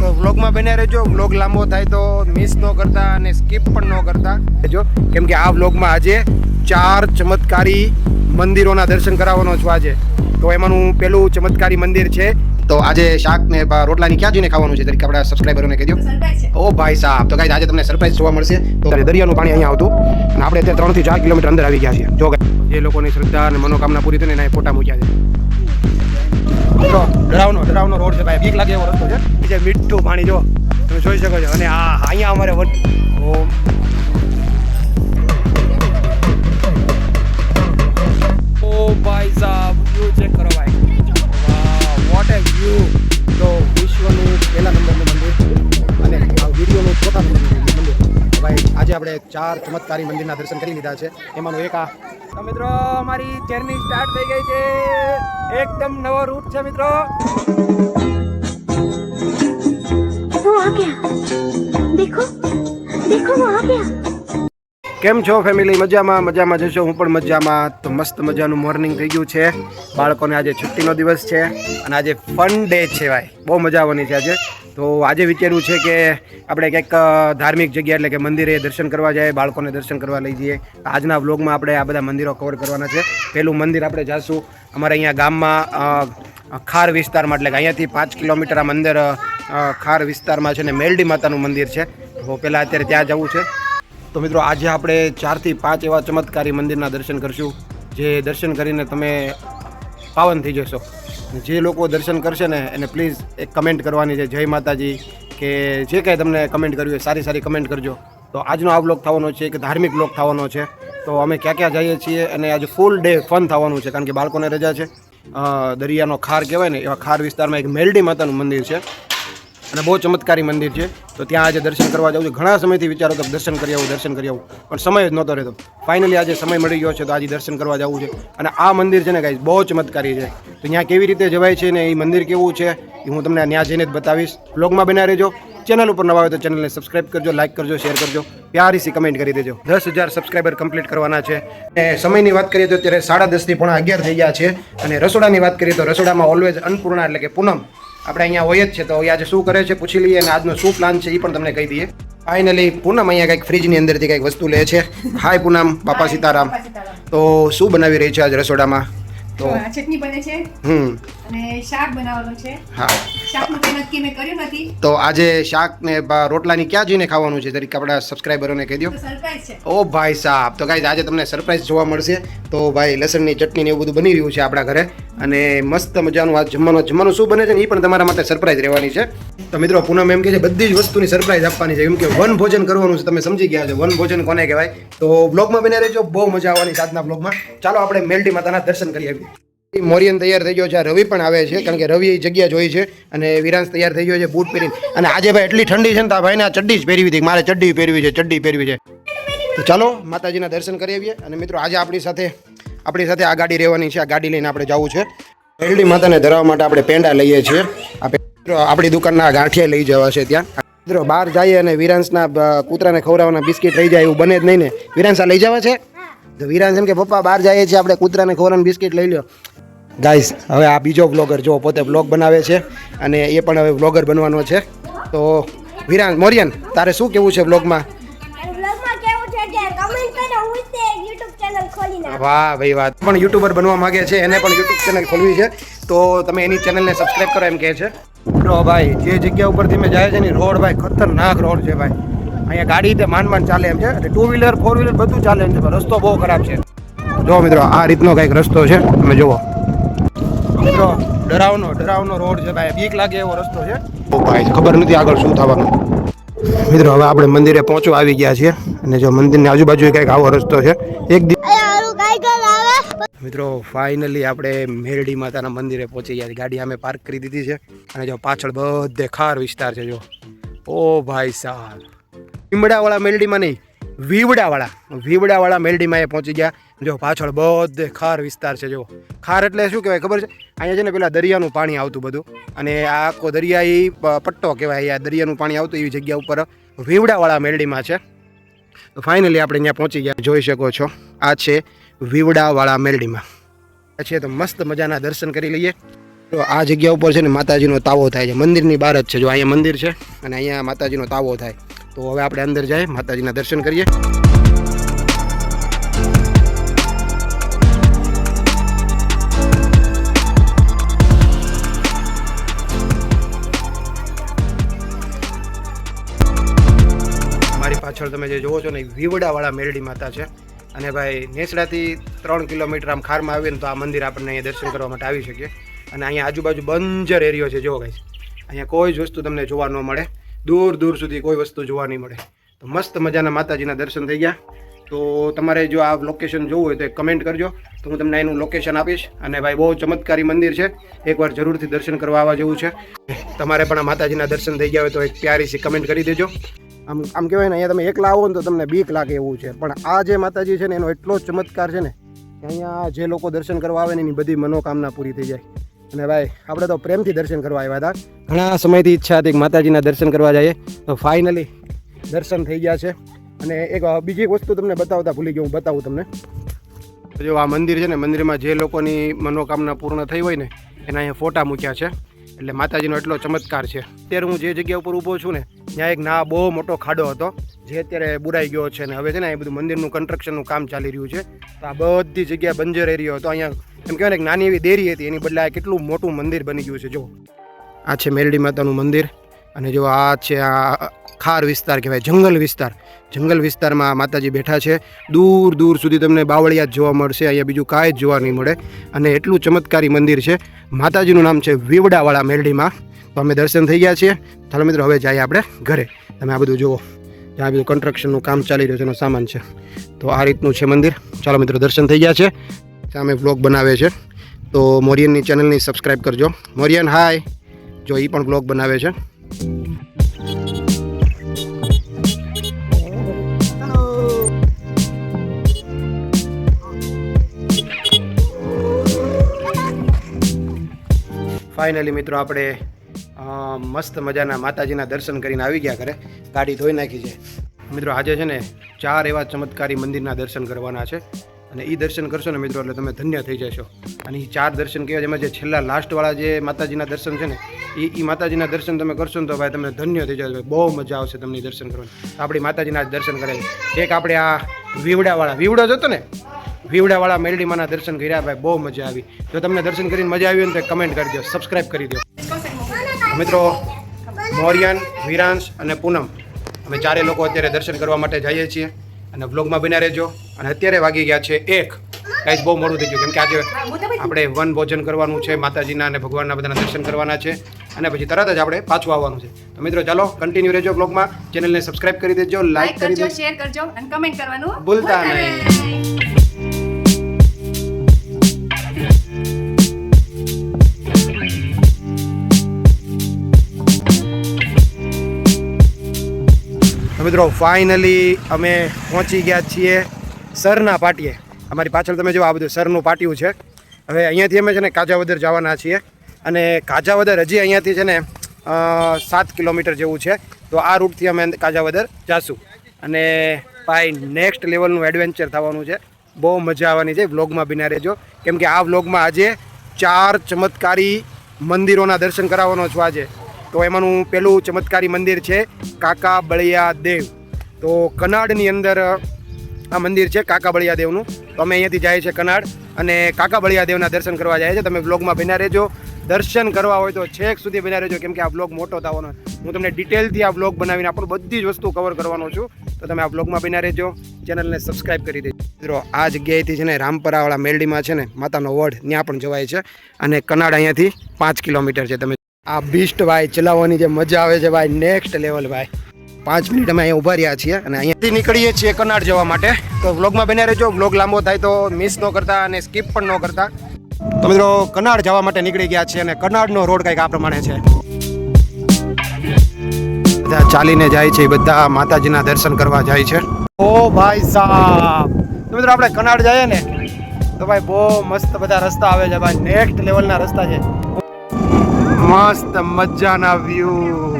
તો વ્લોગમાં બન્યા રહેજો. વ્લોગ લાંબો થાય તો મિસ ન કરતા અને સ્કીપ પણ ન કરતા. રહેજો. કેમ કે આ વ્લોગમાં આજે ચાર ચમત્કારી મંદિરોના દર્શન કરાવવાનો છું આજે. તો એમાંનું પેલું ચમત્કારી મંદિર છે. તો આજે શાક ને રોટલાની ક્યાં જઈને ખાવાનું છે? તરીકે આપણા સબસ્ક્રાઈબરોને કહી દો ઓ ભાઈ સાહેબ તો ગાઈસ આજે તમને સરપ્રાઈઝ જોવા મળશે. તો દરિયાનું પાણી અહીંયા આવતું. અને આપણે અત્યારે ત્રણથી ચાર કિલોમીટર અંદર આવી ગયા છીએ. જો જે લોકોની શ્રદ્ધા અને મનોકામના પૂરી થઈને એના ફોટા મૂક્યા છે. મિત્રો ડરાવનો ડરાવનો રોડ છે ભાઈ. બીક લાગે એવો રસ્તો છે. બીજે મીઠું પાણી જો, તમે જોઈ શકો છો. અને આ, અહીંયા અમારે ઓમ. ઓ ભાઈ સાહેબ વ્યૂ ચેક કરો ભાઈ. વોટ એ વ્યૂ તો વિશ્વનું પહેલા નંબરનું મંદિર અને આ વિડીયોનું ચોથા નંબરનું મંદિર. ભાઈ આજે આપણે ચાર ચમત્કારી મંદિરના દર્શન કરી લીધા છે એમાંનું એક આ તો મિત્રો અમારી જર્ની સ્ટાર્ટ થઈ ગઈ છે એકદમ નવો રૂટ છે મિત્રો वो आ गया देखो देखो वो आ गया કેમ છો ફેમિલી મજામાં મજામાં જશો હું પણ મજામાં. તો મસ્ત મજાનું મોર્નિંગ થઈ ગયું છે. બાળકોને આજે છુટ્ટીનો દિવસ છે અને આજે ફન ડે છે ભાઈ. બહુ મજા આવવાની છે આજે. તો આજે વિચાર્યું છે કે આપણે કંઈક ધાર્મિક જગ્યા એટલે કે મંદિરે દર્શન કરવા જાય, બાળકોને દર્શન કરવા લઈ જઈએ. આજના વ્લોગમાં આપણે આ બધા મંદિરો કવર કરવાના છે. પહેલું મંદિર આપણે જાશું અમારે અહીંયા ગામમાં ખાર વિસ્તારમાં, એટલે કે અહીંયાથી પાંચ કિલોમીટર આ મંદિર ખાર વિસ્તારમાં છે ને મેલડી માતાનું મંદિર છે. તો પહેલાં અત્યારે ત્યાં જવું છે. તો મિત્રો આજે આપણે ચારથી પાંચ એવા ચમત્કારી મંદિરના દર્શન કરશું, જે દર્શન કરીને તમે પાવન થઈ જશો. જે લોકો દર્શન કરશે ને, એને પ્લીઝ એક કમેન્ટ કરવાની છે. જય માતાજી, કે જે કાંઈ તમને કમેન્ટ કરવી હોય, સારી સારી કમેન્ટ કરજો. તો આજનો આ બ્લોગ થવાનો છે, એક ધાર્મિક બ્લોગ થવાનો છે. તો અમે ક્યાં ક્યાં જઈએ છીએ, અને આજે ફૂલ ડે ફન થવાનું છે, કારણ કે બાળકોને રજા છે. દરિયાનો ખાર કહેવાય ને, એવા ખાર વિસ્તારમાં એક મેલડી માતાનું મંદિર છે. અને બહુ ચમત્કારી મંદિર છે. તો ત્યાં આજે દર્શન કરવા જવું છે. ઘણા સમયથી વિચારો તો દર્શન કરી આવું, દર્શન કરી આવું. પણ સમય જ નહોતો રહેતો. ફાઇનલી આજે સમય મળી ગયો છે તો આજે દર્શન કરવા જવું છે. અને આ મંદિર છે ને ગાઈઝ બહુ ચમત્કારી છે. તો ત્યાં કેવી રીતે જવાય છે ને એ મંદિર કેવું છે, એ હું તમને ત્યાં જઈને જ બતાવીશ. બ્લોગમાં બના રહેજો. ચેનલ ઉપર નવા હોય તો ચેનલને સબસ્ક્રાઇબ કરજો લાઇક કરજો શેર કરજો. પ્યારી સી કમેન્ટ કરી દેજો. દસ હજાર સબસ્ક્રાઈબર કમ્પ્લીટ કરવાના છે. અને સમયની વાત કરીએ તો અત્યારે સાડા દસથી પણ અગિયાર થઈ ગયા છે. અને રસોડાની વાત કરીએ તો રસોડામાં ઓલવેઝ અન્નપૂર્ણા એટલે કે પૂનમ. આપણે અહીંયા હોય જ છે તો આજે શું કરે છે પૂછી લઈએ અને આજનો શું પ્લાન છે એ પણ તમને કહી દઈએ. ફાઇનલી પૂનમ અહીંયા કંઈક ફ્રીજની અંદરથી કંઈક વસ્તુ લે છે. હાય પૂનમ બાપા સીતારામ. તો શું બનાવી રહી છે આજ રસોડામાં? તો તો ચટણી બને છે. હમ. અને શાક બનાવવાનું છે. હા. શાકનું કંઈ નક્કી મેં કર્યું નથી. તો આજે શાક ને રોટલાની ક્યાં જઈને ખાવાનું છે? તરીકે આપણા સબસ્ક્રાઈબરોને કહી દો. સરપ્રાઈઝ છે. ઓ ભાઈ સાહેબ તો ગાઈઝ આજે તમને સરપ્રાઈઝ જોવા મળશે. તો ભાઈ લસણની ચટણી ને એવું બધું બની રહ્યું છે આપણા ઘરે. અને મસ્ત મજાનું આ જમવાનું જમવાનું શું બને છે ને એ પણ તમારા માટે સરપ્રાઈઝ રહેવાની છે. તો મિત્રો પૂનમ એમ કે છે બધી જ વસ્તુની સરપ્રાઈઝ આપવાની છે. એમ કે વન ભોજન કરવાનું છે. તમે સમજી ગયા છો વન ભોજન કોને કહેવાય? તો બ્લોગમાં બને રહેજો. બહુ મજા આવવાની સાતના બ્લોગમાં ચાલો આપણે મેલડી માતાના દર્શન કરી આવીએ. મોરિયન તૈયાર થઈ ગયો છે. રવિ પણ આવે છે, કારણ કે રવિ એ જગ્યા જોઈ છે અને વિરાંશ તૈયાર થઈ ગયો છે બૂટ પહેરીને. અને આજે ભાઈ એટલી ઠંડી છે ને તો ભાઈને આ ચડ્ડી જ પહેરવી હતી મારે ચડ્ડી પહેરવી છે, ચડ્ડી પહેરવી છે. તો ચાલો, માતાજીના દર્શન કરી આવીએ. અને મિત્રો, આજે આપણી સાથે આપણી સાથે આ ગાડી રહેવાની છે. આ ગાડી લઈને આપણે જવું છે. મેલડી માતાને ધરાવવા માટે આપણે પેંડા લઈએ છીએ. આપણી દુકાનના ગાંઠિયા લઈ જવા છે ત્યાં. મિત્રો, બહાર જઈએ અને વિરાંશના કૂતરાને ખવડાવવાના બિસ્કિટ રહી જાય એવું બને જ નહીં ને. વિરાંશ લઈ જવા છે? તો વિરાંશ એમ કે, પપ્પા, બહાર જઈએ છીએ આપણે, કૂતરાને ખવડાવવાનું બિસ્કિટ લઈ લો ગાઈઝ હવે આ બીજો વ્લોગર જો પોતે વ્લોગ બનાવે છે અને એ પણ હવે વ્લોગર બનવાનો છે. તો વિરાન મોરિયન તારે શું કેવું છે તે નાખ. વાહ ભાઈ વાત પણ યુટ્યુબર બનવા માંગે છે એને પણ યુટ્યુબ ચેનલ ખોલવી છે. તો તમે એની ચેનલને સબસ્ક્રાઇબ કરો એમ કહે છે. બ્રો ભાઈ જે જગ્યા ઉપરથી મેં જાય છે ને રોડ ભાઈ ખતરનાક રોડ છે ભાઈ. અહીંયા ગાડી તે માંડ માંડ ચાલે એમ છે. એટલે ટુ વ્હીલર ફોર વ્હીલર બધું ચાલે એમ છે રસ્તો બહુ ખરાબ છે. જો મિત્રો આ રીતનો કંઈક રસ્તો છે તમે જુઓ. મિત્રો ડરાવનો ડરાવનો રોડ છે ભાઈ. બીક લાગે એવો રસ્તો છે. ઓ ભાઈ ખબર નથી આગળ શું થવાનું. મિત્રો હવે આપણે મંદિરે પહોંચવા આવી ગયા છીએ. અને જો મંદિરની આજુબાજુ કંઈક આવો રસ્તો છે. એક મિત્રો ફાઇનલી આપણે મેરડી માતાના મંદિરે પહોંચી ગયા છે ગાડી અમે પાર્ક કરી દીધી છે. અને જો પાછળ બધે ખાર વિસ્તાર છે જો. ઓ ભાઈ સાહેબ. લીમડાવાળા મેરડીમાં નહીં. વીવડાવાળા વીવડાવાળા મેલડીમાં એ પહોંચી ગયા. જો પાછળ બધે ખાર વિસ્તાર છે, જો. ખાર એટલે શું કહેવાય ખબર છે? અહીંયા છે ને પેલા દરિયાનું પાણી આવતું બધું. અને આ આખો દરિયાઈ પટ્ટો કહેવાય, આ દરિયાનું પાણી આવતું એવી જગ્યા ઉપર વીવડાવાળા મેલડીમાં છે. તો ફાઇનલી આપણે ત્યાં પહોંચી ગયા. જોઈ શકો છો, આ છે વીવડાવાળા મેલડીમાં. છે તો મસ્ત મજાના દર્શન કરી લઈએ. તો આ જગ્યા ઉપર છે ને માતાજીનો તાવો થાય છે. મંદિરની બહાર જ છે. જો અહીંયા મંદિર છે અને અહીંયા માતાજીનો તાવો થાય. તો હવે આપણે અંદર જઈએ, માતાજીના દર્શન કરીએ. મારી પાછળ તમે જે જોવો છો ને વિવડાવાળા મેરડી માતા છે. અને ભાઈ, નેસડાથી ત્રણ કિલોમીટર આમ ખારમાં આવીએ ને તો આ મંદિર આપણને અહીંયા દર્શન કરવા માટે આવી શકીએ. અને અહીંયા આજુબાજુ બંજર એરિયો છે જોવો ગાઈસ અહીંયા કોઈ જ વસ્તુ તમને જોવા ન મળે. દૂર દૂર સુધી કોઈ વસ્તુ જોવા નહીં મળે. તો મસ્ત મજાના માતાજીના દર્શન થઈ ગયા. તો તમારે જો આ લોકેશન જોવું હોય તો કમેન્ટ કરજો. તો હું તમને એનું લોકેશન આપીશ. અને ભાઈ, બહુ ચમત્કારી મંદિર છે. એકવાર જરૂરથી દર્શન કરવા આવવા જેવું છે. તમારે પણ આ માતાજીના દર્શન થઈ ગયા હોય તો એક પ્યારી સી કમેન્ટ કરી દેજો. આમ આમ કહેવાય ને, અહીંયા તમે એકલા આવો ને તો તમને બીક લાગે એવું છે. પણ આ જે માતાજી છે ને, એનો એટલો જ ચમત્કાર છે ને અહીંયા જે લોકો દર્શન કરવા આવે ને, એની બધી મનોકામના પૂરી થઈ જાય. અને ભાઈ, આપણે તો પ્રેમથી દર્શન કરવા આવ્યા હતા. ઘણા સમયથી ઈચ્છા હતી માતાજીના દર્શન કરવા જઈએ. તો ફાઇનલી દર્શન થઈ ગયા છે. અને એક બીજી વસ્તુ તમને બતાવતા ભૂલી ગયો, હું બતાવું તમને. જો આ મંદિર છે ને, મંદિરમાં જે લોકોની મનોકામના પૂર્ણ થઈ હોય ને, એના અહીંયા ફોટા મૂક્યા છે. એટલે માતાજીનો એટલો ચમત્કાર છે. અત્યારે હું જે જગ્યા ઉપર ઊભો છું ને, ત્યાં એક ના બહુ મોટો ખાડો હતો, જે અત્યારે બુરાઈ ગયો છે ને, હવે છે ને એ બધું મંદિરનું કન્સ્ટ્રક્શનનું કામ ચાલી રહ્યું છે. તો આ બધી જગ્યા બંજર એરિયો હતો અહીંયા, એમ કહેવાય ને એક નાની એવી દેરી હતી, એની બદલે આ કેટલું મોટું મંદિર બની ગયું છે જો આ છે મેરડી માતાનું મંદિર, અને જો આ છે આ ખાર વિસ્તાર કહેવાય, જંગલ વિસ્તાર. જંગલ વિસ્તારમાં માતાજી બેઠા છે. દૂર દૂર સુધી તમને બાવળિયા જ જોવા મળશે. અહીંયા બીજું કાંઈ જ જોવા નહીં મળે. અને એટલું ચમત્કારી મંદિર છે. માતાજીનું નામ છે વીવડાવાળા મેરડીમાં. તો અમે દર્શન થઈ ગયા છીએ. ચાલો મિત્રો, હવે જઈએ આપણે ઘરે. તમે આ બધું જુઓ. જ્યાં બધું કન્સ્ટ્રક્શનનું કામ ચાલી રહ્યું છે, એનો સામાન છે. તો આ રીતનું છે મંદિર. ચાલો મિત્રો, દર્શન થઈ ગયા છે. સામે વ્લોગ બનાવે છે. તો મોરિયનની ચેનલની સબસ્ક્રાઈબ કરજો. મોરિયન હાય જો એ પણ વ્લોગ બનાવે છે. ફાઇનલી મિત્રો આપણે મસ્ત મજાના માતાજીના દર્શન કરીને આવી ગયા ઘરે. ગાડી ધોઈ નાખી છે. મિત્રો આજે છે ને ચાર એવા ચમત્કારી મંદિરના દર્શન કરવાના છે. અને એ દર્શન કરશો ને મિત્રો એટલે તમે ધન્ય થઈ જશો. અને એ ચાર દર્શન કહેવાય એમાં જે છેલ્લા લાસ્ટવાળા જે માતાજીના દર્શન છે ને એ એ માતાજીના દર્શન તમે કરશો ને તો ભાઈ તમે ધન્ય થઈ જશો. બહુ મજા આવશે તમને દર્શન કરવાની. આપણી માતાજીના દર્શન કરે એક આપણે આ વીવડાવાળા, વીવડો જ હતો ને? વીવડાવાળા મેલડીમાના દર્શન કર્યા ભાઈ બહુ મજા આવી. જો તમને દર્શન કરીને મજા આવી હોય તો કમેન્ટ કરજો સબસ્ક્રાઈબ કરી દો. મિત્રો મોરિયન વિરાંશ અને પૂનમ અમે ચારે લોકો અત્યારે દર્શન કરવા માટે જઈએ છીએ. અને વ્લોગમાં બન્યા રહેજો. અને અત્યારે વાગી ગયા છે એક. ગાઈસ બહુ મોડું થઈ ગયું. કેમ કે આજે આપણે વન ભોજન કરવાનું છે માતાજીના અને ભગવાનના બધાના દર્શન કરવાના છે. અને પછી તરત જ આપણે પાછું આવવાનું છે. તો મિત્રો ચાલો કન્ટિન્યુ રહેજો બ્લોગમાં ચેનલને સબસ્ક્રાઇબ કરી દેજો લાઈક કરી દેજો. શેર કરજો અને કમેન્ટ કરવાનું ભૂલતા નહીં. મિત્રો ફાઇનલી અમે પહોંચી ગયા છીએ સરના પાટીએ. અમારી પાછળ તમે જો આ બધું સરનું પાટિયું છે. હવે અહીંયાથી અમે છે ને કાજાવદર જવાના છીએ. અને કાજાવદર હજી અહીંયાથી છે ને સાત કિલોમીટર જેવું છે. તો આ રૂટથી અમે કાજાવદર જાશું. અને ભાઈ નેક્સ્ટ લેવલનું એડવેન્ચર થવાનું છે. બહુ મજા આવવાની છે વ્લોગમાં બિના રહેજો. કેમ કે આ વ્લોગમાં આજે ચાર ચમત્કારી મંદિરોના દર્શન કરાવવાનો છું આજે. તો એમાંનું પેલું ચમત્કારી મંદિર છે કાકા બળિયા દેવ. તો કનાડની અંદર આ મંદિર છે કાકા બળિયા દેવનું. તો અમે અહીંયાથી જાય છે કનાડ અને કાકા બળિયા દેવના દર્શન કરવા જાય છે. તમે બ્લોગમાં બન્યા રહેજો. દર્શન કરવા હોય તો છેક સુધી બન્યા રહેજો, કેમ કે આ બ્લોગ મોટો થવાનો હું તમને ડિટેલથી આ બ્લોગ બનાવીને આપણું બધી જ વસ્તુ કવર કરવાનો છું. તો તમે આ બ્લોગમાં બન્યા રહેજો. ચેનલને સબસ્ક્રાઈબ કરી દેજો. મિત્રો, આ જગ્યાએથી છે ને રામપરાવાળા મેરડીમાં છે ને માતાનો વડ, ત્યાં પણ જવાય છે. અને કનાડ અહીંયાથી પાંચ કિલોમીટર છે. તમે આ બીસ્ટ ભાઈ, ચલાવવાની જે મજા આવે છે ભાઈ નેક્સ્ટ લેવલ ભાઈ. પાંચ મિનિટ અમે અહીંયા ઊભા રહ્યા છીએ અને અહીંયાથી નીકળીએ છીએ કનાડ જવા માટે. તો વ્લોગમાં બન્યા રહેજો વ્લોગ લાંબો થાય તો મિસ ન કરતા અને સ્કીપ પણ ન કરતા. તો મિત્રો કનાડ જવા માટે નીકળી ગયા છીએ અને કનાડનો રોડ કંઈક આ પ્રમાણે છે. બધા ચાલીને જાય છે બધા માતાજીના દર્શન કરવા જાય છે. ઓ ભાઈ સાહેબ તો મિત્રો, આપણે કનાડ જઈએ ને, તો ભાઈ બહુ મસ્ત બધા રસ્તા આવે છે ભાઈ. નેક્સ્ટ લેવલના રસ્તા છે. મસ્ત મજાના વ્યૂ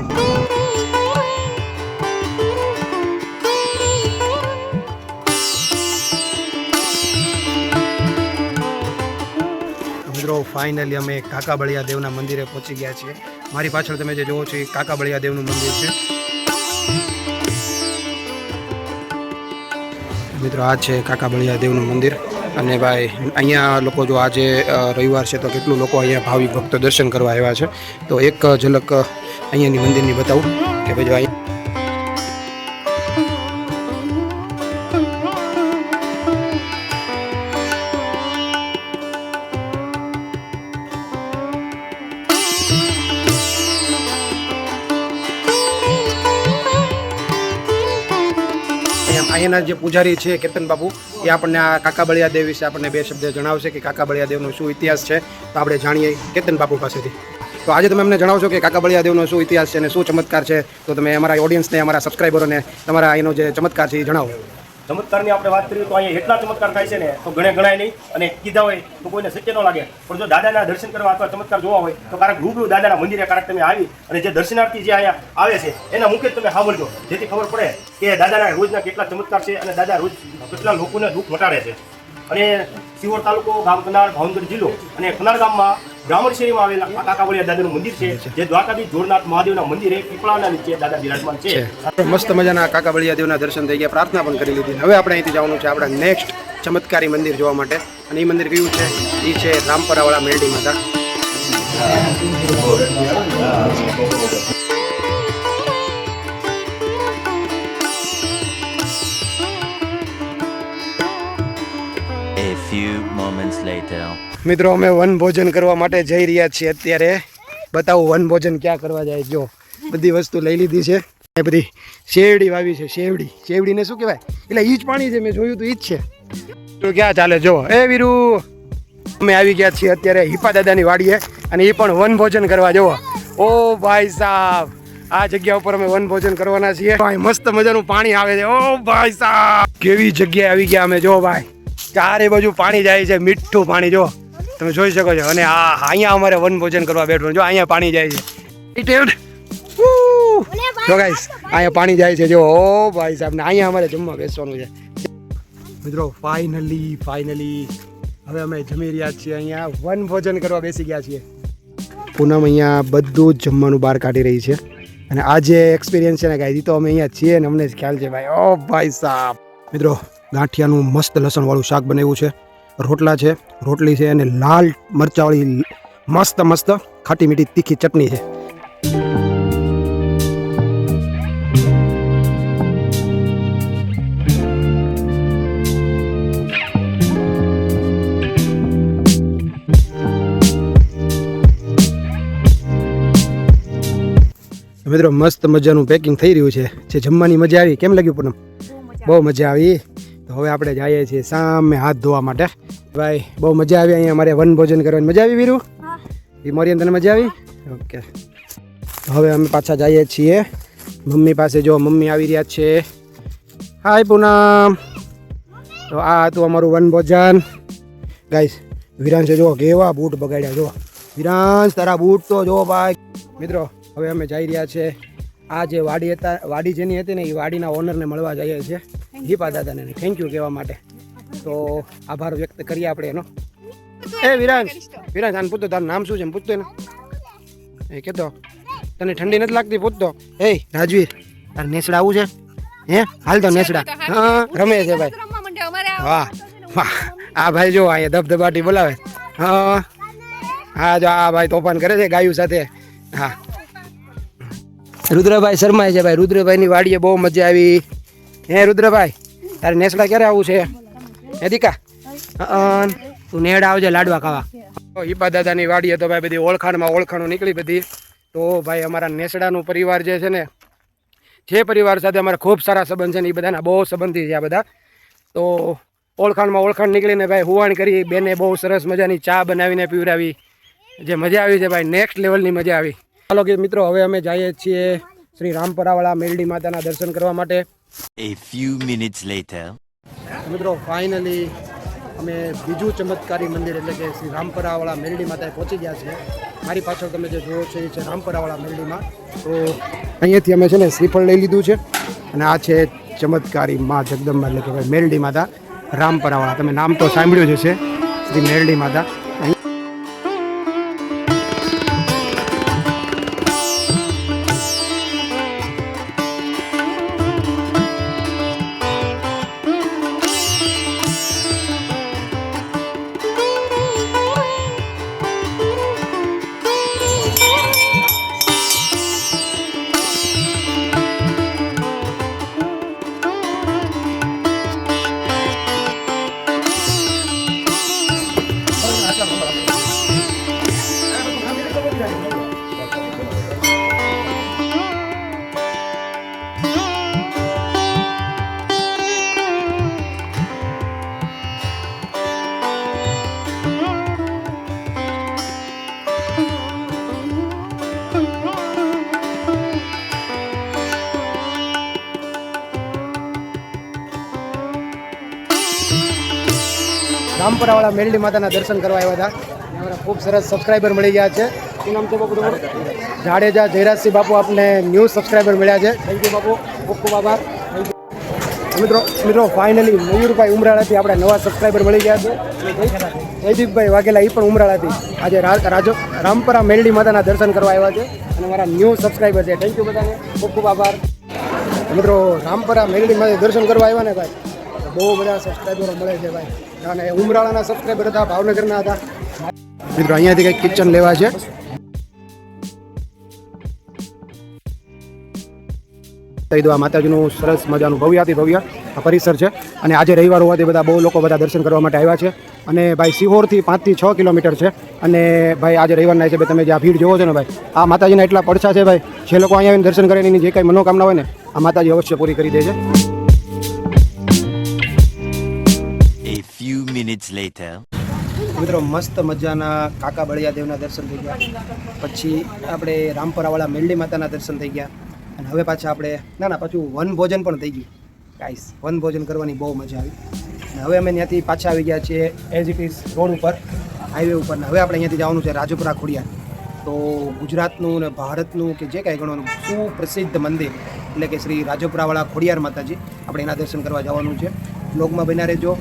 મિત્રો ફાઇનલી અમે કાકાબળિયા દેવના મંદિરે પહોંચી ગયા છીએ. મારી પાછળ તમે જે જોવો છો, એ કાકાબળિયા દેવનું મંદિર છે. મિત્રો, આ છે કાકાબળિયા દેવનું મંદિર. અને ભાઈ, અહીંયા લોકો જો આજે રવિવાર છે તો કેટલું લોકો અહીંયા ભાવિક ભક્તો દર્શન કરવા આવ્યા છે. તો એક ઝલક અહીંયાની મંદિરની બતાવું કે ભાઈ જો અહીંયા જે પૂજારી છે, કેતન બાપુ, એ આપણને આ કાકા દેવ વિશે આપણને બે શબ્દ જણાવશે કે કાકાબળિયા દેવનો શું ઇતિહાસ છે. તો આપણે જાણીએ કેતન બાપુ પાસેથી. તો આજે તમે અમને જણાવશો કે કાકા દેવનો શું ઇતિહાસ છે અને શું ચમત્કાર છે. તો તમે અમારા ઓડિયન્સને અમારા સબસ્ક્રાઈબરોને તમારા એનો જે ચમત્કાર છે એ જણાવો. ચમત્કારની આપણે વાત કરીએ તો અહીંયા એટલા ચમત્કાર થાય છે ને, તો ગણે ગણાય નહીં. અને કીધા હોય તો કોઈને શક્ય ન લાગે. પણ જો દાદાના દર્શન કરવા અથવા ચમત્કાર જોવા હોય, તો કારક રૂબરૂ દાદાના મંદિરે કારક તમે આવી અને જે દર્શનાર્થી જે અહીંયા આવે છે, એના મુખે તમે સાંભળજો જેથી ખબર પડે કે દાદાના રોજના કેટલા ચમત્કાર છે અને દાદા રોજ કેટલા લોકોને દુઃખ મટાડે છે. અને સિહોર તાલુકો ગામ કનાર, ભાવનગર જિલ્લો અને કનાર ગામમાં બ્રાહ્મણ શેરીમાં આવેલા કાકાવળિયા દાદાનું મંદિર છે જે દ્વારકાથી જોરનાથ મહાદેવના મંદિરે પીપળાના નીચે દાદા બિરાજમાન છે. મસ્ત મજાના કાકાબળિયા દેવના દર્શન થઈ ગયા પ્રાર્થના પણ કરી લીધી. હવે આપણે અહીંથી જવાનું છે આપણા નેક્સ્ટ ચમત્કારી મંદિર જોવા માટે. અને એ મંદિર કયું છે? એ છે રામપરાવાળા મેલડી માતા. મિત્રો, અમે વન ભોજન કરવા માટે જઈ રહ્યા છીએ અત્યારે. બતાવું વન ભોજન ક્યાં કરવા જાય, જો. બધી વસ્તુ લઈ લીધી છે. એ બધી શેવડી વાવી છે શેવડી શેવડીને શું કહેવાય? એટલે ઈ જ પાણી છે, મેં જોયું તો, ઈ જ છે. તો ક્યાં ચાલે, જો. એ વીરુ, અમે આવી ગયા છીએ અત્યારે હિપા દાદાની વાડીએ અને એ પણ વન ભોજન કરવા, જુઓ. ઓ ભાઈ સાહેબ આ જગ્યા ઉપર અમે વન ભોજન કરવાના છીએ. ભાઈ, મસ્ત મજાનું પાણી આવે છે. ઓ ભાઈ સાહેબ કેવી જગ્યાએ આવી ગયા અમે, જો ભાઈ. ચારે બાજુ પાણી જાય છે, મીઠું પાણી, જો. તમે જોઈ શકો છો. અને આ અહીંયા અમારે વન ભોજન કરવા બેઠવાનું જો અહીંયા પાણી જાય છે. જો ગાઈસ અહીંયા પાણી. જાય છે. જો ઓ ભાઈ સાહેબ ને અહીંયા અમારે જમવા બેસવાનું છે. મિત્રો ફાઇનલી ફાઇનલી હવે અમે જમી રહ્યા છીએ અહીંયા. વન ભોજન કરવા બેસી ગયા છીએ. પૂનમ અહીંયા બધું જ જમવાનું બહાર કાઢી રહી છે. અને આ જે એક્સપિરિયન્સ છે ને ગાઈ તો અમે અહીંયા છીએ ને અમને ખ્યાલ છે ભાઈ. ઓ ભાઈ સાહેબ. મિત્રો ગાંઠિયાનું મસ્ત લસણવાળું શાક બનાવ્યું છે. રોટલા છે રોટલી છે અને લાલ મરચાવાળી મસ્ત મસ્ત ખાટી મીઠી તીખી ચટણી છે. મિત્રો મસ્ત મજાનું પેકિંગ થઈ રહ્યું છે. જે જમવાની મજા આવી? કેમ લાગ્યું પૂનમ? બહુ મજા આવી. તો હવે આપણે જઈએ છીએ સામે હાથ ધોવા માટે. ભાઈ બહુ મજા આવી અહીંયા અમારે વન ભોજન કરવાની. મજા આવી વીરુ? એ મોરિયન તને મજા આવી? ઓકે. હવે અમે પાછા જઈએ છીએ. મમ્મી પાસે જો મમ્મી આવી રહ્યા છે. હાય પૂનમ. તો આ હતું અમારું વન ભોજન. ગાઈસ વિરાંશે જો કેવા બૂટ બગાડ્યા જો. વિરાંશ તારા બૂટ તો જો ભાઈ. મિત્રો હવે અમે જઈ રહ્યા છે. આ જે વાડી હતા વાડી જેની હતી ને એ વાડીના ઓનરને મળવા જઈએ છીએ. દીપા દાદાને થેન્ક યુ કહેવા માટે. તો આભાર વ્યક્ત કરીએ આપણે એનો. એ વિરાન વિરાન આને પૂછતો તારું નામ શું છે? એમ પૂછતો ને એ કહેતો તને ઠંડી નથી લાગતી? પૂછતો એ રાજવીર તારે નેસડા આવું છે? હે? હાલ તો નેસડા. હા રમે છે ભાઈ. વાહ વાહ. આ ભાઈ જો અહીંયા ધબધબાટી બોલાવે. હા. હા જો આ ભાઈ તોફાન કરે છે ગાયું સાથે. હા. રુદ્રભાઈ શર્મા છે ભાઈ. રુદ્રભાઈની વાડીએ બહુ મજા આવી. હે રુદ્રભાઈ, તારે નેસડા ક્યારે આવું છે? હે દીકા? તું નેડા આવજે લાડવા ખાવા. હિપા દાદાની વાડી તો ભાઈ બધી ઓળખાણમાં ઓળખાણો નીકળી બધી. તો ભાઈ અમારા નેસડાનું પરિવાર જે છે ને, જે પરિવાર સાથે અમારા ખૂબ સારા સંબંધ છે ને એ બધાના બહુ સંબંધી છે આ બધા. તો ઓળખાણમાં ઓળખાણ નીકળીને ભાઈ હુવાણ કરી, બેને બહુ સરસ મજાની ચા બનાવીને પીવડાવી. જે મજા આવી છે ભાઈ નેક્સ્ટ લેવલની મજા આવી. ચાલો કે મિત્રો, હવે અમે જઈએ છીએ શ્રી રામપરાવાળા મેરડી માતાના દર્શન કરવા માટે. A few minutes later. મિત્રો ફાઇનલી અમે બીજું ચમત્કારી મંદિર એટલે કે શ્રી રામપરાવાળા મેરડી માતાએ પહોંચી ગયા છે મારી પાછળ તમે જે જોવો છો, એ છે રામપરાવાળા મેરડીમાં. તો અહીંયાથી અમે છે ને શ્રીફળ લઈ લીધું છે અને આ છે ચમત્કારી મા જગદંબા એટલે કે મેરડી માતા રામપરાવાળા. તમે નામ તો સાંભળ્યું જ હશે, શ્રી મેરડી માતા. રામપરાવાળા મેલડી માતાના દર્શન કરવા આવ્યા હતા. અમારા ખૂબ સરસ સબસ્ક્રાઈબર મળી ગયા છે. શું નામ છે બાપુ જાડેજા જયરાજસિંહ બાપુ આપને ન્યૂ સબસ્ક્રાઈબર મળ્યા છે. થેન્ક યુ બાપુ. ખૂબ ખૂબ આભાર. મિત્રો મિત્રો ફાઇનલી મયુરભાઈ ઉમરાળાથી આપણે નવા સબસ્ક્રાઈબર મળી ગયા છે. જયદીપભાઈ વાઘેલા એ પણ ઉમરાળાથી. આજે રાજો, રામપરા મેલડી માતાના દર્શન કરવા આવ્યા છે. અને મારા ન્યૂ સબસ્ક્રાઈબર છે. થેન્ક યુ બધાને. ખૂબ ખૂબ આભાર. મિત્રો, રામપરા મેલડી માતા દર્શન કરવા આવ્યા ને ભાઈ બહુ બધા સબસ્ક્રાઈબરો મળે છે ભાઈ. અને ઉમરાળાના સબસ્ક્રાઈબર હતા, ભાવનગરના હતા. મિત્રો, અહીંયાથી કંઈક કિચન લેવા છે. આ માતાજીનું સરસ મજાનું ભવ્યાથી ભવ્ય આ પરિસર છે. અને આજે રવિવાર હોવાથી બધા બહુ લોકો બધા દર્શન કરવા માટે આવ્યા છે. અને ભાઈ સિહોરથી પાંચથી છ કિલોમીટર છે. અને ભાઈ આજે રવિવારના હિસાબે તમે જે આ ભીડ જોવો છો ને ભાઈ, આ માતાજીના એટલા પડછા છે ભાઈ, જે લોકો અહીંયા આવીને દર્શન કરે એની જે કંઈ મનોકામના હોય ને, આ માતાજી અવશ્ય પૂરી કરી દે છે minutes later. મિત્રો, મસ્ત મજાના કાકા બળિયા દેવના દર્શન થઈ ગયા. પછી આપણે રામપરાવાળા મેલડી માતાના દર્શન થઈ ગયા. અને હવે પાછા આપણે, ના ના, પાછું વન ભોજન પણ થઈ ગયું. ગાઈસ વન ભોજન કરવાની બહુ મજા આવી. અને હવે અમે ત્યાંથી પાછા આવી ગયા છીએ એઝ ઇટ ઇઝ રોડ ઉપર હાઈવે ઉપર. ને હવે આપણે અહીંયાથી જવાનું છે રાજપુરા ખોડિયાર. તો ગુજરાતનું ને ભારતનું કે જે કાંઈ ગણવાનું સુપ્રસિદ્ધ મંદિર, એટલે કે શ્રી રાજપુરાવાળા ખોડિયાર માતાજી, આપણે એના દર્શન કરવા જવાનું છે. બ્લોગમાં બન્યા રહેજો.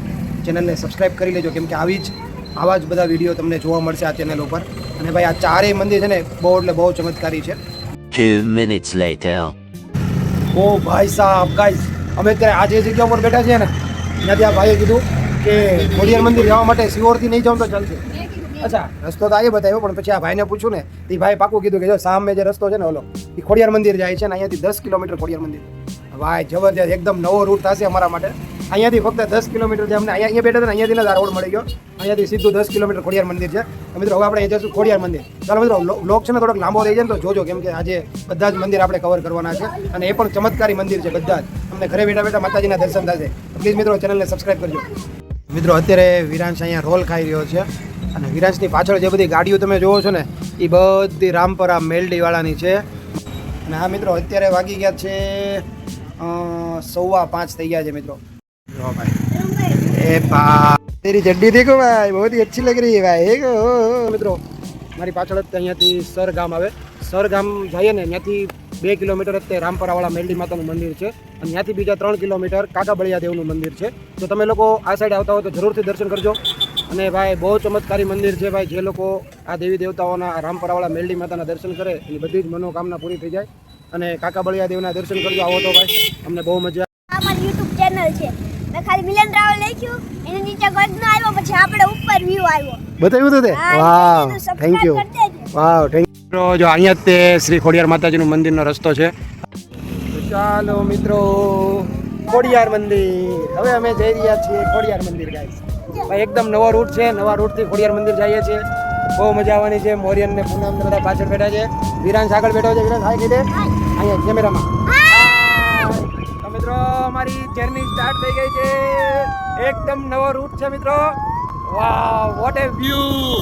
ચેનલને સબસ્ક્રાઈબ કરી લેજો કેમ કે આવી જ આવા જ બધા વીડિયો તમને જોવા મળશે આ ચેનલ ઉપર. અને ભાઈ આ ચારેય મંદિર છે ને બહુ એટલે બહુ ચમત્કારી છે. Two minutes later. ઓ ભાઈ સાહેબ ગાઈસ અમે અત્યારે આ જે જગ્યા ઉપર બેઠા છીએ ને ત્યાંથી આ ભાઈએ કીધું કે ખોડિયાર મંદિર જવા માટે સિહોરથી નહીં જાઉં તો ચાલશે. અચ્છા રસ્તો તો આ બતાવ્યો પણ પછી આ ભાઈને પૂછ્યું ને તે ભાઈ પાકું કીધું કે જો સામે જે રસ્તો છે ને ઓલો એ ખોડિયાર મંદિર જાય છે ને અહીંયાથી દસ કિલોમીટર ખોડિયાર મંદિર. ભાઈ જબરજસ્ત એકદમ નવો રૂટ થશે અમારા માટે. અહીંયાથી ફક્ત દસ કિલોમીટર છે અમને અહીંયા અહીંયા બેઠા હતા અહીંયાથી જ રોડ મળી ગયો. અહીંયાથી સીધું દસ કિલોમીટર ખોડિયાર મંદિર છે. મિત્રો, હવે આપણે અહીંયા જશું ખોડિયાર મંદિર. ચાલો મિત્રો લોક છે ને થોડોક લાંબો થઈ જાય ને તો જોજો કેમ કે આજે બધા જ મંદિર આપણે કવર કરવાના છે. અને એ પણ ચમત્કારી મંદિર છે બધા જ. અમને ઘરે બેઠા બેઠા માતાજીના દર્શન થશે. પ્લીઝ મિત્રો ચેનલને સબસ્ક્રાઈબ કરજો. મિત્રો, અત્યારે વિરાંશ અહીંયા રોલ ખાઈ રહ્યો છે. અને વિરાંશની પાછળ જે બધી ગાડીઓ તમે જોવો છો ને એ બધી રામપરા મેલડીવાળાની છે. અને હા મિત્રો, અત્યારે વાગી ગયા છે સવા પાંચ થઈ ગયા છે મિત્રો. જો ભાઈ એ બા તેરી ચડ્ડી દેખો ભાઈ બહુ ही अच्छी लग रही है भाई एक ओ, ओ, મિત્રો મારી પાછળ જ અહીંયાથી સર ગામ આવે સર ગામ જઈએ ને ત્યાંથી બે કિલોમીટર જ તે રામપરાવાળા મેલડી માતાનું મંદિર છે અને ત્યાંથી બીજા ત્રણ કિલોમીટર કાકા બળિયા દેવનું મંદિર છે તો તમે લોકો આ સાઈડ આવતા હોય તો જરૂરથી દર્શન કરજો અને ભાઈ બહુ ચમત્કારી મંદિર છે ભાઈ જે લોકો આ દેવી દેવતાઓના આ રામપરાવાળા મેલડી માતાના દર્શન કરે એની બધી જ મનોકામના પૂરી થઈ જાય અને કાકા બળિયા દેવના દર્શન કરજો આવો તો ભાઈ અમને બહુ મજા આ મારી યુટ્યુબ ચેનલ છે મેં ખાલી મિલન રાવલ લખ્યું એને નીચે ગજનો આવ્યો પછી આપણે ઉપર વ્યૂ આવ્યો. બતાવ્યું તો તે? Wow thank you. Wow thank you જો અહીંયા તે શ્રી ખોડિયાર માતાજીનું મંદિરનો રસ્તો છે. ચાલો મિત્રો ખોડિયાર મંદિર. હવે અમે જઈ રહ્યા છીએ ખોડિયાર મંદિર ગાઈસ ભાઈ એકદમ નવો રૂટ છે. નવા રૂટથી ખોડિયાર મંદિર જઈએ છીએ. બહુ મજા આવવાની છે. મોરિયન ને પૂનમ ને બધા પાછળ બેઠા છે. વિરાંશ આગળ બેઠો છે. વિરાંશ હાય કીધે. અહીંયા કેમેરામાં મિત્રો અમારી જર્ની સ્ટાર્ટ થઈ ગઈ છે. એકદમ નવો રૂટ છે મિત્રો. વાવ વોટ એ વ્યૂ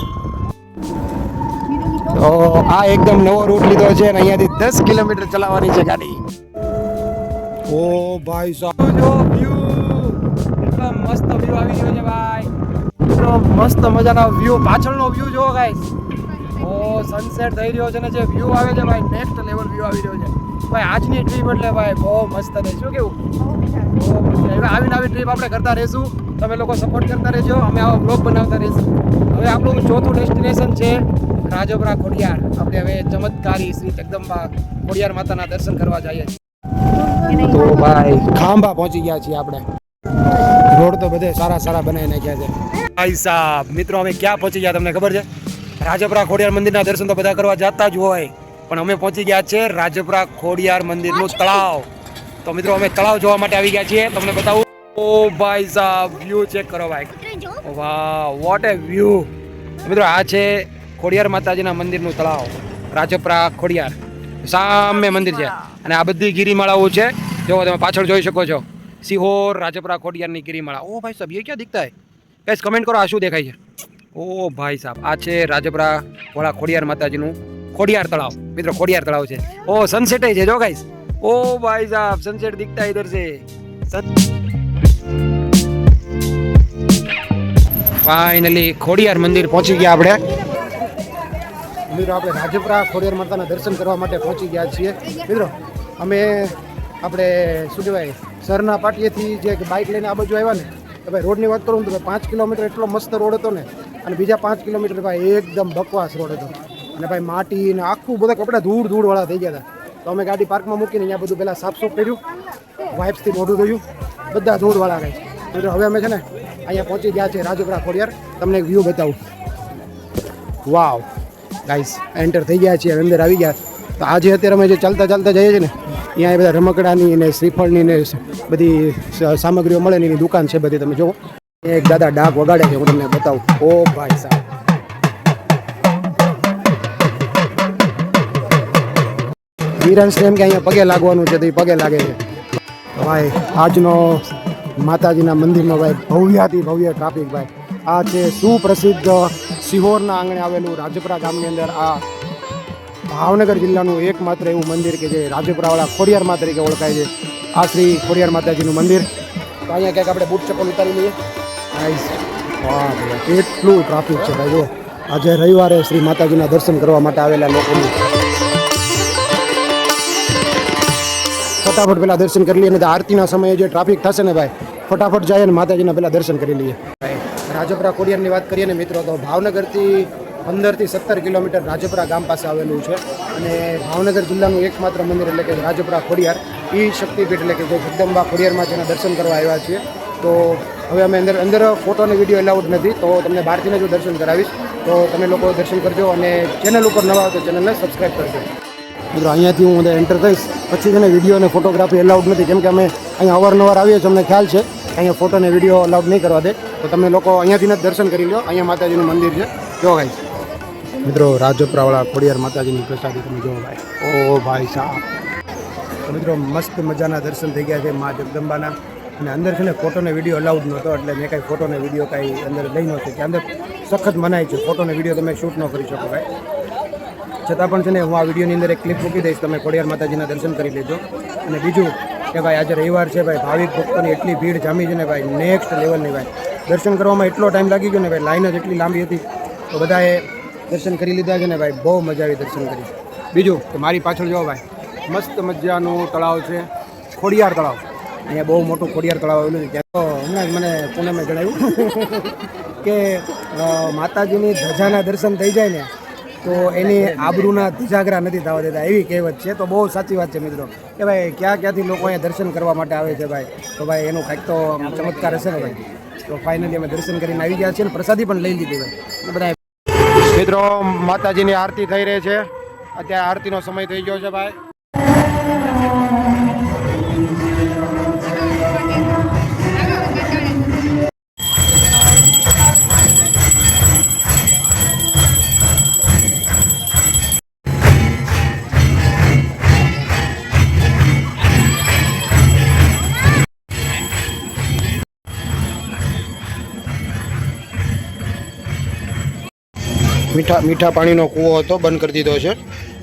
તો આ એકદમ નવો રૂટ લીધો છે અને અહીંયાથી દસ કિલોમીટર ચલાવવાની છે ગાડી. ઓ ભાઈ સાહેબ. જો વ્યૂ એકદમ મસ્ત વ્યૂ આવી રહ્યો છે ભાઈ. એટલો મસ્ત મજાનો વ્યૂ પાછળનો વ્યૂ જો ગાઈસ ઓ સનસેટ થઈ રહ્યો છે ને જે વ્યૂ આવે છે ભાઈ નેક્સ્ટ લેવલ વ્યૂ આવી રહ્યો છે. ભાઈ આજની ટ્રીપ એટલે ભાઈ બહુ મસ્ત રહે. શું કેવું? હવે આવીને આવી નવી ટ્રીપ આપણે કરતા રહીશું. તમે લોકો સપોર્ટ કરતા રહેજો. અમે આવા બ્લોગ બનાવતા રહીશું. હવે આપણું ચોથું ડેસ્ટિનેશન છે રાજોપરા ખોડિયાર. આપણે હવે ચમત્કારી શ્રી જગદંબા ખોડિયાર માતાના દર્શન કરવા જઈએ છીએ. તો ભાઈ ખાંભા પહોંચી ગયા છીએ આપણે. રોડ તો બધે સારા સારા બનાવી નાખ્યા છે. ભાઈ સાહેબ મિત્રો અમે ક્યાં પહોંચી ગયા તમને ખબર છે? રાજપરા ખોડિયાર મંદિરના દર્શન તો બધા કરવા જતા જ હોય. પણ અમે પહોંચી ગયા છે રાજપરા ખોડિયાર મંદિરનું તળાવ. તો મિત્રો, અમે તળાવ જોવા માટે આવી ગયા છીએ. તમને બતાવું. ઓ ભાઈ સાહેબ વ્યૂ ચેક કરો ભાઈ. વાહ વોટ એ વ્યૂ મિત્રો, આ છે ખોડિયાર માતાજીના મંદિરનું તળાવ, રાજપરા ખોડિયાર. સામે મંદિર છે. અને આ બધી ગિરિમાળાઓ છે. જો, તમે પાછળ જોઈ શકો છો. સિહોર, રાજપરા ખોડિયારની ગિરિમાળા. ઓ ભાઈ સાહેબ એ ક્યાં દિખતા હે? કઈ કમેન્ટ કરો, આ શું દેખાય છે? ઓ ભાઈ સાહેબ, આ છે રાજપરા વાળા ખોડિયાર માતાજીનું ખોડિયાર તળાવ. મિત્રો, ખોડિયાર તળાવ છે. ઓ સનસેટ છે, જો ગાઈસ ઓ, ભાઈ સાહેબ સનસેટ દિખતા ઇધર છે. ફાઇનલી ખોડિયાર મંદિર પહોંચી ગયા આપણે. મિત્રો, આપણે રાજપુરા ખોડિયાર માતાના દર્શન કરવા માટે પહોંચી ગયા છીએ. મિત્રો, અમે આપણે શું કહેવાય સરના પાટીએથી જે બાઇક લઈને આ બાજુ આવ્યા ને, તો ભાઈ રોડની વાત કરું તો પાંચ કિલોમીટર એટલો મસ્ત રોડ હતો ને, અને બીજા પાંચ કિલોમીટર ભાઈ એકદમ બકવાસ રોડ હતો. અને ભાઈ માટી ને આખું બધા કપડાં ધૂળ ધૂળવાળા થઈ ગયા હતા. તો અમે ગાડી પાર્કમાં મૂકીને અહીંયા બધું પહેલાં સાફસૂફ કર્યું. વાઇપ્સથી મોઢું થયું બધા ધૂળવાળા રહે છે. હવે અમે છે ને અહીંયા પહોંચી ગયા છે રાજુપરા ખોડિયાર. તમને વ્યૂ બતાવું. વાવ ગાઈસ એન્ટર થઈ ગયા છીએ, અંદર આવી ગયા. તો આજે અત્યારે અમે જે ચાલતા ચાલતા જઈએ છીએ ને, અહીંયા બધા રમકડાની ને શ્રીફળની ને બધી સામગ્રીઓ મળે ને એની દુકાન છે બધી, તમે જુઓ. એક દાદા ડાક વગાડે છે, હું તમને બતાવું. ઓ ભાઈ સાહેબ. વિરંશને એમ કે અહીંયા પગે લાગવાનું છે તો એ પગે લાગે છે. ભાઈ, આજનો માતાજીના મંદિરમાં ભાઈ ભવ્યાથી ભવ્ય ટ્રાફિક ભાઈ. આ છે સુપ્રસિદ્ધ સિહોરના આંગણે આવેલું રાજપુરા ગામની અંદર આ ભાવનગર જિલ્લાનું એકમાત્ર એવું મંદિર કે જે રાજપુરાવાળા ખોડિયારમાં તરીકે ઓળખાય છે. આ શ્રી ખોડિયાર માતાજીનું મંદિર. તો અહીંયા ક્યાંક આપણે બૂટ ચપ્પલ ઉતારી લઈએ. કેટલું ટ્રાફિક છે ભાઈ જો આજે રવિવારે શ્રી માતાજીના દર્શન કરવા માટે આવેલા લોકોનું. ફટાફટ પેલા દર્શન કરી લઈએ અને આરતીના સમયે જે ટ્રાફિક થશે ને ભાઈ, ફટાફટ જાય અને માતાજીના પેલા દર્શન કરી લઈએ. રાજપરા કોડિયારની વાત કરીએ ને મિત્રો, તો ભાવનગરથી પંદરથી સત્તર કિલોમીટર રાજપુરા ગામ પાસે આવેલું છે. અને ભાવનગર જિલ્લાનું એકમાત્ર મંદિર એટલે કે રાજપરા ખોડિયાર. એ શક્તિપીઠ એટલે કે જે જગદંબા ખોડિયારમાં જેના દર્શન કરવા આવ્યા છીએ. તો હવે અમે અંદર અંદર ફોટો અને વીડિયો એલાઉડ નથી, તો તમને બહારથીને જો દર્શન કરાવીશ. તો તમે લોકો દર્શન કરજો અને ચેનલ ઉપર નવા હોય તો ચેનલને સબસ્ક્રાઈબ કરજો. મિત્રો, અહીંયાથી હું અંદર એન્ટર થઈશ પછી છે ને વીડિયો અને ફોટોગ્રાફી એલાઉડ નથી. કેમ કે અમે અહીંયા અવારનવાર આવીએ છીએ, અમને ખ્યાલ છે. અહીંયા ફોટો અને વીડિયો અલાઉડ નહીં કરવા દે. તો તમે લોકો અહીંયાથી જ દર્શન કરી લો અહીંયા માતાજીનું મંદિર છે. જો ભાઈ મિત્રો રાજોપરાવાળા ખોડિયાર માતાજીની પ્રસાદી તમે જો ભાઈ. ઓ ભાઈ સાહેબ. મિત્રો, મસ્ત મજાના દર્શન થઈ ગયા છે મા જગદંબાના. અને અંદર છે ને ફોટો ને વીડિયો અલાઉડ નહોતો, એટલે મેં કાંઈ ફોટો ને વીડિયો કાંઈ અંદર લઈ નહોતી. કે અંદર સખત મનાય છે. ફોટો ને વીડિયો તમે શૂટ ન કરી શકો ભાઈ. છતાં પણ છે ને હું આ વિડીયોની અંદર એક ક્લિપ મૂકી દઈશ. તમે ખોડિયાર માતાજીના દર્શન કરી લેજો. અને બીજું કે ભાઈ આજે રવિવાર છે ભાઈ, ભાવિક ભક્તોની એટલી ભીડ જામી છે ને ભાઈ નેક્સ્ટ લેવલની ભાઈ. દર્શન કરવામાં એટલો ટાઈમ લાગી ગયો ને ભાઈ, લાઈન જ એટલી લાંબી હતી. તો બધાએ દર્શન કરી લીધા છે ને ભાઈ, બહુ મજા આવી દર્શન કરી. બીજું કે મારી પાછળ જો ભાઈ, મસ્ત મજાનું તળાવ છે, ખોડિયાર તળાવ. અહીંયા બહુ મોટું ખોડિયાર તળાવ આવેલું છે. ત્યાં હમણાં જ મને પુણેમાં જણાવ્યું કે માતાજીની ધજાના દર્શન થઈ જાય ને તો એની આબરૂના ધજાગરા નથી થવા દેતા એવી કહેવત છે. તો બહુ સાચી વાત છે મિત્રો કે ભાઈ ક્યાં ક્યાંથી લોકો અહીંયા દર્શન કરવા માટે આવે છે ભાઈ? તો ભાઈ એનો કાંઈક તો ચમત્કાર હશે ને ભાઈ? તો ફાઇનલી અમે દર્શન કરીને આવી ગયા છીએ અને પ્રસાદી પણ લઈ લીધી ભાઈ. બધા મિત્રો, માતાજીની આરતી થઈ રહી છે. અત્યારે આરતીનો સમય થઈ ગયો છે ભાઈ. મીઠા મીઠા પાણીનો કૂવો હતો, બંધ કરી દીધો છે.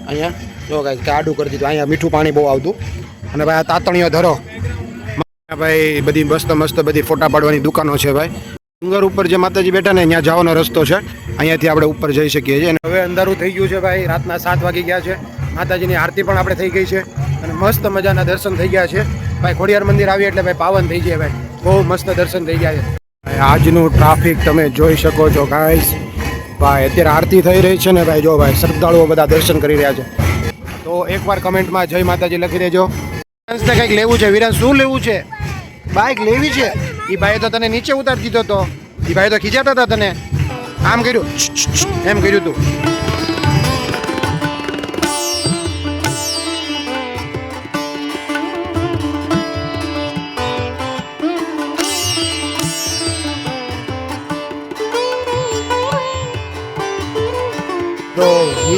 અહીંયા, જો કાંઈ કે કરી દીધું. અહીંયા મીઠું પાણી બહુ આવતું. અને ભાઈ આ તાતણીઓ ધરો. ભાઈ બધી મસ્ત મસ્ત બધી ફોટા પાડવાની દુકાનો છે ભાઈ. ડુંગર ઉપર જે માતાજી બેઠા ને ત્યાં જવાનો રસ્તો છે. અહીંયાથી આપણે ઉપર જઈ શકીએ છીએ. અને હવે અંધારું થઈ ગયું છે ભાઈ. રાતના સાત વાગી ગયા છે. માતાજીની આરતી પણ આપણે થઈ ગઈ છે. અને મસ્ત મજાના દર્શન થઈ ગયા છે. ભાઈ, ખોડિયાર મંદિર આવીએ એટલે ભાઈ પાવન થઈ જાય ભાઈ. બહુ મસ્ત દર્શન થઈ ગયા છે. આજનું ટ્રાફિક તમે જોઈ શકો છો ગાઈસ ભાઈ, અત્યારે આરતી થઈ રહી છે ને ભાઈ, જો ભાઈ, શ્રદ્ધાળુઓ બધા દર્શન કરી રહ્યા છે. તો એકવાર કમેન્ટમાં જય માતાજી લખી દેજો. વિરાંશને કંઈક લેવું છે? વિરાંશ શું લેવું છે? બાઇક લેવી છે? એ ભાઈએ તો તને નીચે ઉતારી દીધો તો. એ ભાઈ તો ખીજાતા હતા તને. આમ કર્યું. એમ કર્યું તો.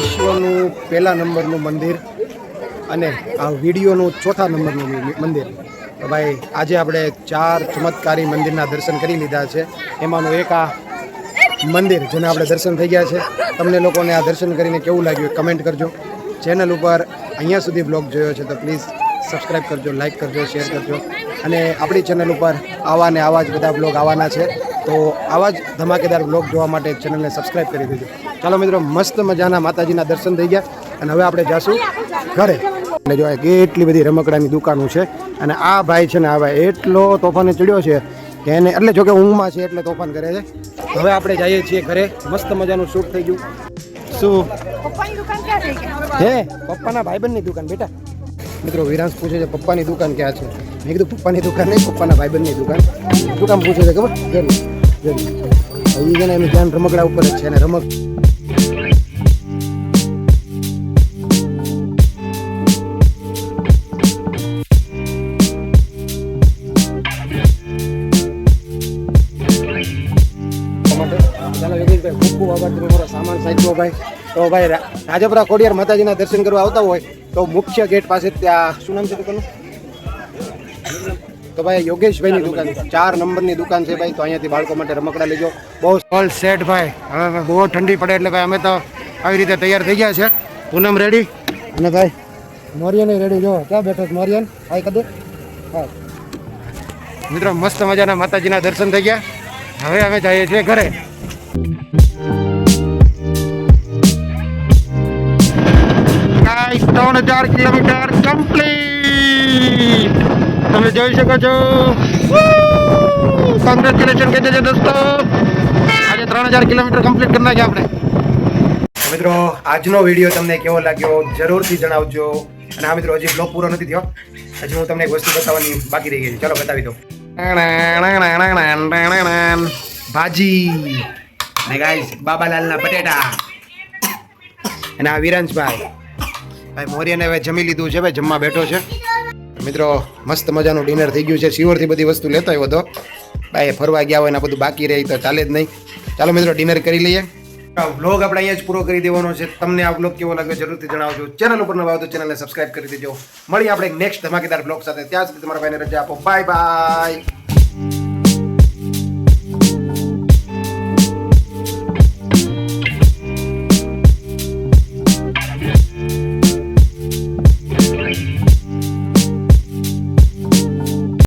વિશ્વનું પહેલા નંબરનું મંદિર અને આ વિડીયોનું ચોથા નંબરનું મંદિર. તો ભાઈ, આજે આપણે ચાર ચમત્કારી મંદિરના દર્શન કરી લીધા છે. એમાંનું એક આ મંદિર જેના આપણે દર્શન થઈ ગયા છે. તમને લોકોને આ દર્શન કરીને કેવું લાગ્યું કમેન્ટ કરજો. ચેનલ ઉપર અહીંયા સુધી બ્લોગ જોયો છે તો પ્લીઝ સબસ્ક્રાઈબ કરજો લાઈક કરજો શેર કરજો. અને આપણી ચેનલ ઉપર આવા ને આવા જ બધા બ્લોગ આવવાના છે. તો આવા જ ધમાકેદાર બ્લોગ જોવા માટે ચેનલને સબસ્ક્રાઈબ કરી દેજો. ચાલો મિત્રો મસ્ત મજાના માતાજીના દર્શન થઈ ગયા અને હવે આપણે જાશું ઘરે. અને જો કેટલી બધી રમકડાની દુકાનો છે અને આ ભાઈ છે ને આ ભાઈ એટલો તોફાને ચડ્યો છે કે એને એટલે જોકે ઊંઘમાં છે એટલે તોફાન કરે છે. હવે આપણે જઈએ છીએ ઘરે. મસ્ત મજાનું શૂટ થઈ ગયું. શું? દુકાન હે? પપ્પાના ભાઈબંધની દુકાન બેટા. મિત્રો વિરાંશ પૂછે છે પપ્પાની દુકાન ક્યાં છે? મેં કીધું પપ્પાની દુકાન નહીં પપ્પાના ભાઈબંધની દુકાન. શું કામ પૂછે છે ખબર? જરૂર ને એનું ધ્યાન રમકડા ઉપર જ છે અને રમક ચાલો યોગેશભાઈ, ખૂબ ખૂબ આભાર તમે મારો સામાન ભાઈ. તો ભાઈ રાજપરા કોડિયાર માતાજીના દર્શન કરવા આવતા હોય, તો મુખ્ય ગેટ પાસે ત્યાં શું નામ છે દુકાનનું તો ભાઈ યોગેશભાઈની દુકાન ચાર નંબરની દુકાન છે ભાઈ તો અહીંયાથી બાળકો માટે રમકડા લેજો બહુ ઓલ સેટ ભાઈ. હવે બહુ ઠંડી પડે એટલે ભાઈ અમે તો આવી રીતે તૈયાર થઈ ગયા છે. પૂનમ રેડી અને ભાઈ મોરિયન રેડી જો. ક્યાં બેઠો છે મોરિયન? ભાઈ કદે. હા. મિત્રો મસ્ત મજાના માતાજીના દર્શન થઈ ગયા. હવે અમે જઈએ છીએ ઘરે. ત્રણ હજાર કિલોમીટર કમ્પ્લીટ તમે જોઈ શકો છો. કોંગ્રેચ્યુલેશન કહી દેજો દોસ્તો. આજે ત્રણ હજાર કિલોમીટર કમ્પ્લીટ કરી નાખ્યા આપણે. મિત્રો આજનો વીડિયો તમને કેવો લાગ્યો જરૂરથી જણાવજો. અને આ મિત્રો હજી બ્લોગ પૂરો નથી થયો. હજી હું તમને એક વસ્તુ બતાવવાની બાકી રહી ગઈ છે. ચલો બતાવી દો ભાજી. અને ગાઈસ બાબાલાલના બટેટા. અને આ વિરાંશભાઈ ભાઈ મોરિયાને હવે જમી લીધું છે ભાઈ જમવા બેઠો છે. મિત્રો, મસ્ત મજાનું ડિનર થઈ ગયું છે. શિવરથી બધી વસ્તુ લેતો આવ્યો હતો ભાઈ ફરવા ગયા હોય ને બધું બાકી રહી તો ચાલે જ નહીં. ચાલો મિત્રો ડિનર કરી લઈએ. વ્લોગ આપણે અહીંયા જ પૂરો કરી દેવાનો છે. તમને આ વ્લોગ કેવો લાગ્યો જરૂરથી જણાવજો. ચેનલ ઉપર નવા તો ચેનલને સબસ્ક્રાઇબ કરી દેજો. મળીએ આપણે નેક્સ્ટ ધમાકેદાર બ્લોગ સાથે. ત્યાં સુધી તમારા ભાઈને રજા આપો. Bye bye